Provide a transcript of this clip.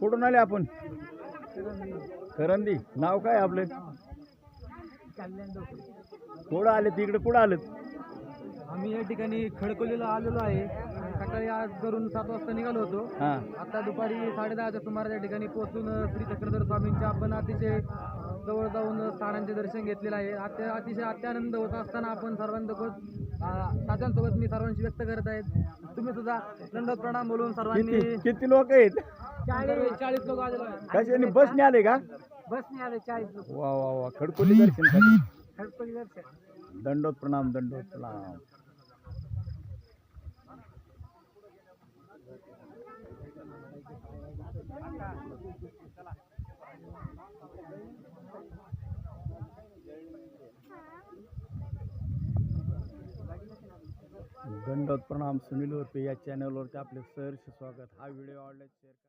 कुठून आले आपण? करंदी. नाव काय आपले? कुठं आले? तिकडे कुठं आले आम्ही या ठिकाणी खडकोलीला आलेलो आहे. सकाळी आज घरून सात वाजता निघालो होतो. हां. आता दुपारी साडेदहाच्या सुमारास या ठिकाणी पोहोचून श्री चक्रधर स्वामींच्या आपण अतिशय जवळ जाऊन स्थानांचे दर्शन घेतलेलं आहे. अत्य अतिशय अत्यानंद होत असताना आपण सर्वांसोबत साध्यांसोबत मी सर्वांशी व्यक्त करत आहेत तुम्ही सुद्धा दंडवत प्रणाम बोलून सर्वांनी किती किती लोक आहेत? चाळीस चाळीस लोक आलेलो आहे कशाने? बसने आले का? बसने आले चाळीस लोक. वा वा वा. खडकोली दर्शन खडकोली दर्शन. दंडोत प्रणाम दंडोत प्रणाम. दंडोत प्रणाम सुनील उर्फे या चॅनलवरती आपले सहर्ष स्वागत. हा व्हिडिओ आवडला शेअर करा.